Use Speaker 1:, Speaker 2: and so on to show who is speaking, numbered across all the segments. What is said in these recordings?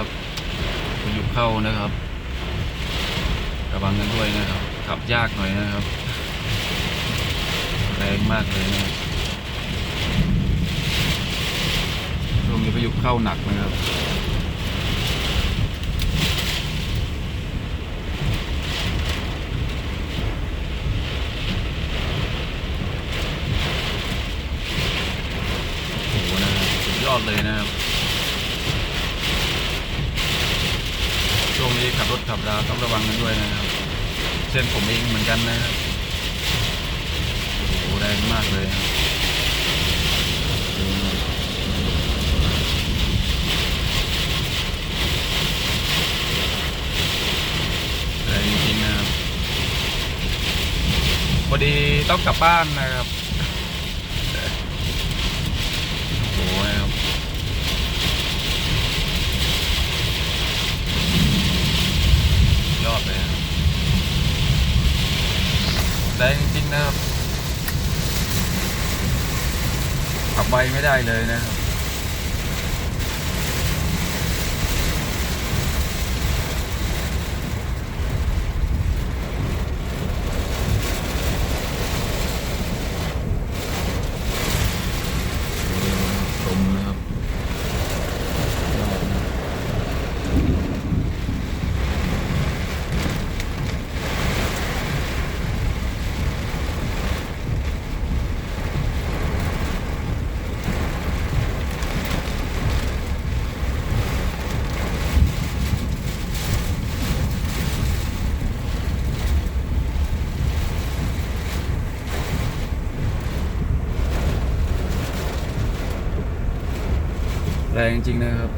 Speaker 1: นะครับพายุเข้านะครับ ระวังกันด้วยนะครับ ขับยากหน่อยนะครับ แรงมากเลยนะช่วงนี้พายุเข้าหนักนะครับโอ้โหนะสุดยอดเลยนะครับ ช่วง นี้ขับรถขับราต้องระวังกันด้วยนะครับเช่นผมเองเหมือนกันนะครับโอ้แรงมากเลยแรงจริงนะครับพอดีต้องกลับบ้านนะครับโอ้ะครับยอดเลยครับ แรงจริงๆนะครับขับไวไม่ได้เลยนะครับ ชมนะครับยอดนะ แรงจริงนะครับ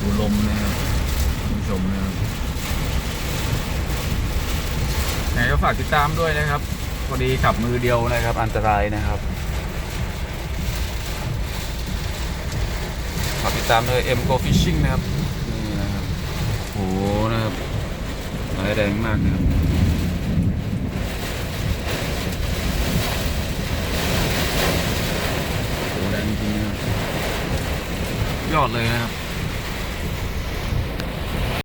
Speaker 1: ดูลมนะครับผู้ชมนะครับไหนก็ฝากติดตามด้วยนะครับพอดีขับมือเดียวนะครับ อันตรายนะครับฝากติดตามด้วย M Go Fishing นะครับนี่นะครับโหนะครับแรงมากนะครับ อดเลยนะครับ